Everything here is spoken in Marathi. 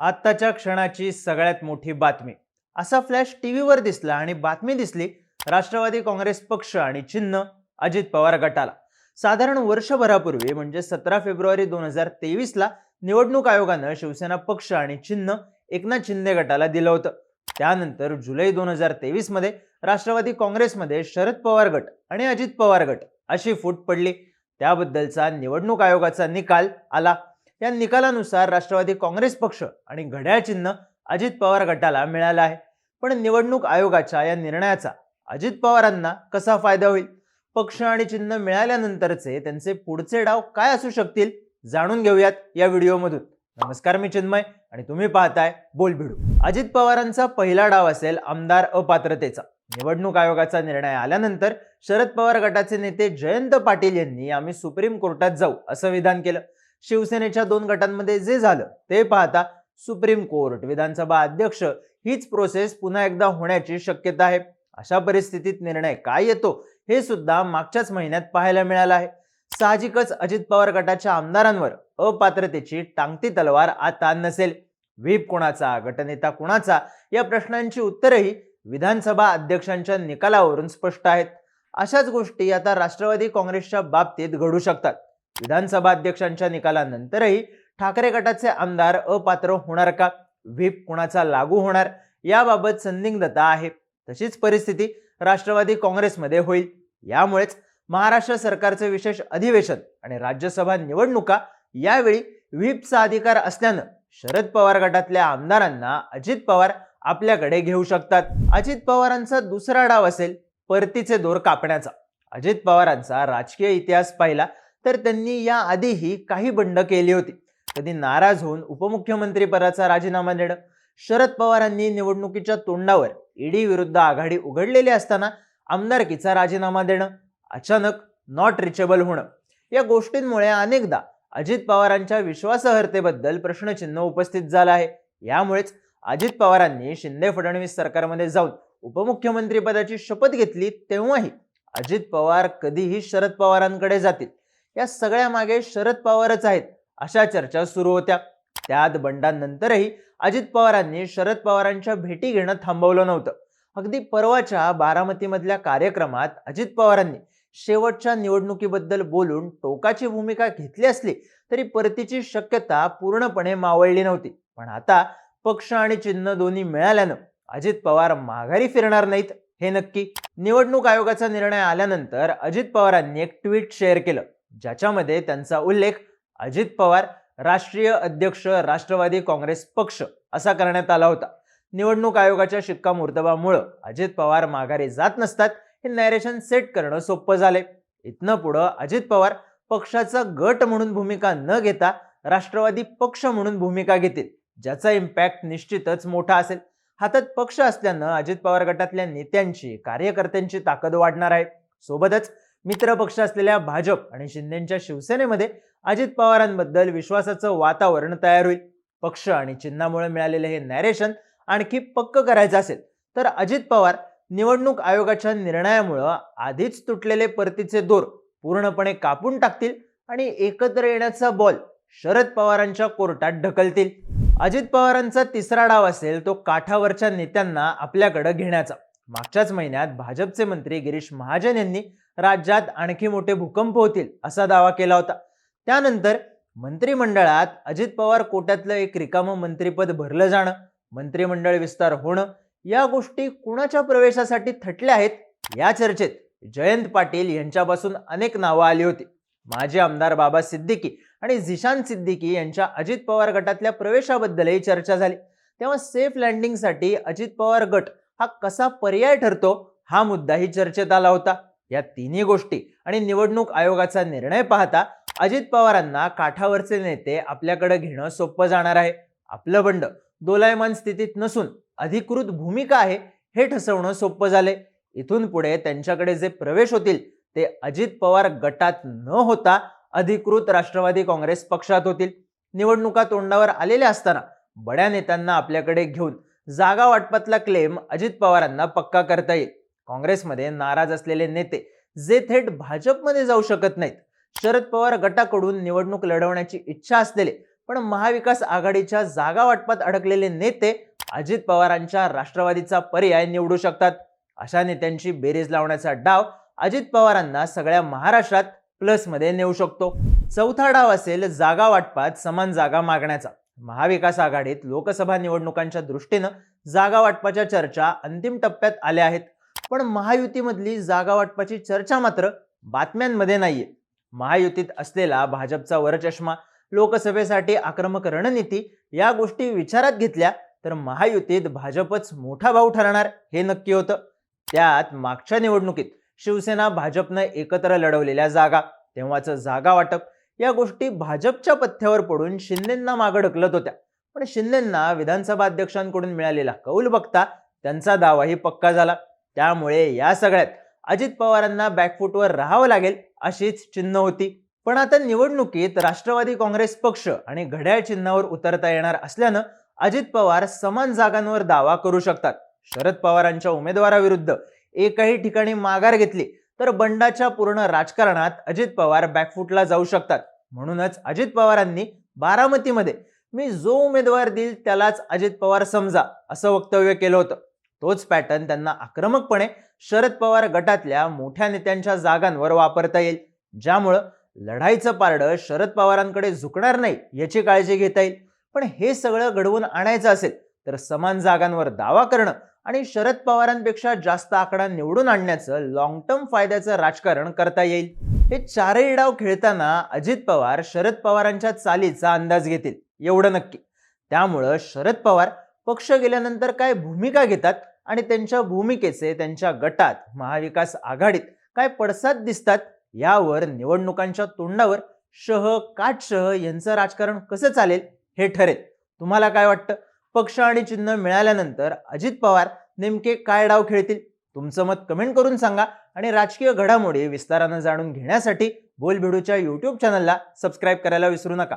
आत्ताच्या क्षणाची सगळ्यात मोठी बातमी. असा फ्लॅश टीव्हीवर दिसला आणि बातमी दिसली राष्ट्रवादी काँग्रेस पक्ष आणि चिन्ह अजित पवार गटाला. साधारण वर्षभरापूर्वी म्हणजे सतरा फेब्रुवारी दोन हजार तेवीसला निवडणूक आयोगानं शिवसेना पक्ष आणि चिन्ह एकनाथ शिंदे गटाला दिलं होतं. त्यानंतर जुलै दोन हजार तेवीसमध्ये राष्ट्रवादी काँग्रेसमध्ये शरद पवार गट आणि अजित पवार गट अशी फूट पडली. त्याबद्दलचा निवडणूक आयोगाचा निकाल आला. या निकालानुसार राष्ट्रवादी काँग्रेस पक्ष आणि घड्याळ चिन्ह अजित पवार गटाला मिळालं आहे. पण निवडणूक आयोगाच्या या निर्णयाचा अजित पवारांना कसा फायदा होईल? पक्ष आणि चिन्ह मिळाल्यानंतरचे त्यांचे पुढचे डाव काय असू शकतील? जाणून घेऊयात या व्हिडिओमधून. नमस्कार मी चिन्मय आणि तुम्ही पाहताय बोल भिडू अजित पवारांचा पहिला डाव असेल आमदार अपात्रतेचा. निवडणूक आयोगाचा निर्णय आल्यानंतर शरद पवार गटाचे नेते जयंत पाटील यांनी आम्ही सुप्रीम कोर्टात जाऊ असं विधान केलं. शिवसेनेच्या दोन गटांमध्ये जे झालं ते पाहता सुप्रीम कोर्ट विधानसभा अध्यक्ष हीच प्रोसेस पुन्हा एकदा होण्याची शक्यता आहे. अशा परिस्थितीत निर्णय काय येतो हे सुद्धा मागच्याच महिन्यात पाहायला मिळालं आहे. साहजिकच अजित पवार गटाच्या आमदारांवर अपात्रतेची टांगती तलवार आता नसेल. व्हीप कोणाचा गटनेता कुणाचा या प्रश्नांची उत्तरही विधानसभा अध्यक्षांच्या निकालावरून स्पष्ट आहेत. अशाच गोष्टी आता राष्ट्रवादी काँग्रेसच्या बाबतीत घडू शकतात. विधानसभा अध्यक्षांच्या निकालानंतरही ठाकरे गटाचे आमदार अपात्र होणार का? व्हीप कुणाचा लागू होणार? याबाबत संदिग्धता आहे. तशीच परिस्थिती राष्ट्रवादी काँग्रेसमध्ये होईल. यामुळेच महाराष्ट्र सरकारचे विशेष अधिवेशन आणि राज्यसभा निवडणुका यावेळी व्हीपचा अधिकार असल्यानं शरद पवार गटातल्या आमदारांना अजित पवार आपल्याकडे घेऊ शकतात. अजित पवारांचा दुसरा डाव असेल परतीचे दोर कापण्याचा. अजित पवारांचा राजकीय इतिहास पाहिला तर त्यांनी या आधीही काही बंड केली होती. कधी नाराज होऊन उपमुख्यमंत्रीपदाचा राजीनामा देणं शरद पवारांनी निवडणुकीच्या तोंडावर ईडी विरुद्ध आघाडी उघडलेली असताना आमदारकीचा राजीनामा देणं अचानक नॉट रिचेबल होणं. या गोष्टींमुळे अनेकदा अजित पवारांच्या विश्वासार्हतेबद्दल प्रश्नचिन्ह उपस्थित झालं आहे. यामुळेच अजित पवारांनी शिंदे फडणवीस सरकारमध्ये जाऊन उपमुख्यमंत्रीपदाची शपथ घेतली तेव्हाही अजित पवार कधीही शरद पवारांकडे जातील. या सगळ्या मागे शरद पवारच आहेत अशा चर्चा सुरू होत्या. त्यात बंडानंतरही अजित पवारांनी शरद पवारांच्या भेटी घेणं थांबवलं नव्हतं. अगदी परवाच्या बारामतीमधल्या कार्यक्रमात अजित पवारांनी शेवटच्या निवडणुकीबद्दल बोलून टोकाची भूमिका घेतली असली तरी परतीची शक्यता पूर्णपणे मावळली नव्हती. पण आता पक्ष आणि चिन्ह दोन्ही मिळाल्यानं अजित पवार माघारी फिरणार नाहीत हे नक्की. निवडणूक आयोगाचा निर्णय आल्यानंतर अजित पवारांनी एक ट्विट शेअर केलं. ज्याच्यामध्ये त्यांचा उल्लेख अजित पवार राष्ट्रीय अध्यक्ष राष्ट्रवादी काँग्रेस पक्ष असा करण्यात आला होता. निवडणूक आयोगाच्या शिक्कामोर्तबामुळं अजित पवार माघारी जात नसतात हे नॅरेशन सेट करणं सोपं झाले इथनं पुढं अजित पवार पक्षाचा गट म्हणून भूमिका न घेता राष्ट्रवादी पक्ष म्हणून भूमिका घेतील ज्याचा इम्पॅक्ट निश्चितच मोठा असेल. हातात पक्ष असल्यानं अजित पवार गटातल्या नेत्यांची कार्यकर्त्यांची ताकद वाढणार आहे. सोबतच मित्रपक्ष असलेल्या भाजप आणि शिंदेच्या शिवसेनेमध्ये अजित पवारांबद्दल विश्वासाचं वातावरण तयार होईल. पक्ष आणि चिन्हामुळे मिळालेले हे नॅरेशन आणखी पक्क करायचं असेल तर अजित पवार निवडणूक आयोगाच्या निर्णयामुळं आधीच तुटलेले परतीचे दोर पूर्णपणे कापून टाकतील आणि एकत्र येण्याचा बॉल शरद पवारांच्या कोर्टात ढकलतील. अजित पवारांचा तिसरा डाव असेल तो काठावरच्या नेत्यांना आपल्याकडे घेण्याचा. मागच्याच महिन्यात भाजपचे मंत्री गिरीश महाजन यांनी राज्यात आणखी मोठे भूकंप होतील असा दावा केला होता. त्यानंतर मंत्रिमंडळात अजित पवार कोट्यातलं एक रिकामं मंत्रिपद भरलं जाणं मंत्रिमंडळ विस्तार होणं या गोष्टी कुणाच्या प्रवेशासाठी थटल्या आहेत या चर्चेत जयंत पाटील यांच्यापासून अनेक नावं आली होती. माजी आमदार बाबा सिद्दीकी आणि झिशान सिद्दीकी यांच्या अजित पवार गटातल्या प्रवेशाबद्दलही चर्चा झाली. तेव्हा सेफ लँडिंगसाठी अजित पवार गट हा कसा पर्याय ठरतो हा मुद्दाही चर्चेत आला होता. या तिन्ही गोष्टी आणि निवडणूक आयोगाचा निर्णय पाहता अजित पवारांना काठावरचे नेते आपल्याकडे घेणं सोपं जाणार आहे. आपलं बंड दोलायमान स्थितीत नसून अधिकृत भूमिका आहे हे ठसवणं सोपं झाले इथून पुढे त्यांच्याकडे जे प्रवेश होतील ते अजित पवार गटात न होता अधिकृत राष्ट्रवादी काँग्रेस पक्षात होतील. निवडणुका तोंडावर आलेल्या असताना बड्या नेत्यांना आपल्याकडे घेऊन जागा वाटपातला क्लेम अजित पवारांना पक्का करता येईल. काँग्रेसमध्ये नाराज असलेले नेते जे थेट भाजपमध्ये जाऊ शकत नाहीत. शरद पवार गटाकडून निवडणूक लढवण्याची इच्छा असलेले पण महाविकास आघाडीच्या जागा वाटपात अडकलेले नेते अजित पवारांच्या राष्ट्रवादीचा पर्याय निवडू शकतात. अशा नेत्यांची बेरीज लावण्याचा डाव अजित पवारांना सगळ्या महाराष्ट्रात प्लसमध्ये नेऊ शकतो. चौथा डाव असेल जागा वाटपात समान जागा मागण्याचा. महाविकास आघाडीत लोकसभा निवडणुकांच्या दृष्टीनं जागा वाटपाच्या चर्चा अंतिम टप्प्यात आल्या आहेत. पण महायुतीमधली जागा वाटपाची चर्चा मात्र बातम्यांमध्ये नाहीये. महायुतीत असलेला भाजपचा वरचष्मा लोकसभेसाठी आक्रमक रणनीती या गोष्टी विचारात घेतल्या तर महायुतीत भाजपच मोठा भाऊ ठरणार हे नक्की होतं. त्यात मागच्या निवडणुकीत शिवसेना भाजपनं एकत्र लढवलेल्या जागा तेव्हाचं जागा वाटप या गोष्टी भाजपच्या पथ्यावर पडून शिंदेंना मागं ढकलत होत्या. पण शिंदेंना विधानसभा अध्यक्षांकडून मिळालेला कौल बघता त्यांचा दावाही पक्का झाला. त्यामुळे या सगळ्यात अजित पवारांना बॅकफुटवर राहावं लागेल अशीच चिन्ह होती. पण आता निवडणुकीत राष्ट्रवादी काँग्रेस पक्ष आणि घड्याळ चिन्हावर उतरता येणार असल्यानं अजित पवार समान जागांवर दावा करू शकतात. शरद पवारांच्या उमेदवाराविरुद्ध एकही ठिकाणी माघार घेतली तर बंडाच्या पूर्ण राजकारणात अजित पवार बॅकफुटला जाऊ शकतात. म्हणूनच अजित पवारांनी बारामतीमध्ये मी जो उमेदवार देईल त्यालाच अजित पवार समजा असं वक्तव्य केलं होतं. तोच पॅटर्न त्यांना आक्रमकपणे शरद पवार गटातल्या मोठ्या नेत्यांच्या जागांवर वापरता येईल ज्यामुळं लढाईचं पारडं शरद पवारांकडे झुकणार नाही याची काळजी घेता येईल. पण हे सगळं घडवून आणायचं असेल तर समान जागांवर दावा करणं आणि शरद पवारांपेक्षा जास्त आकडा निवडून आणण्याचं लॉंग टर्म फायद्याचं राजकारण करता येईल. हे चारही डाव खेळताना अजित पवार शरद पवारांच्या चालीचा अंदाज घेतील एवढं नक्की. त्यामुळं शरद पवार पक्ष गेल्यानंतर काय भूमिका घेतात आणि त्यांच्या भूमिकेचे त्यांच्या गटात महाविकास आघाडीत काय पडसाद दिसतात यावर निवडणुकांच्या तोंडावर शह काटशह यांचं राजकारण कसं चालेल हे ठरेल. तुम्हाला काय वाटतं? पक्ष आणि चिन्ह मिळाल्यानंतर अजित पवार नेमके काय डाव खेळतील? तुमचं मत कमेंट करून सांगा आणि राजकीय घडामोडी विस्तारानं जाणून घेण्यासाठी बोलभिडूच्या यूट्यूब चॅनलला सबस्क्राईब करायला विसरू नका.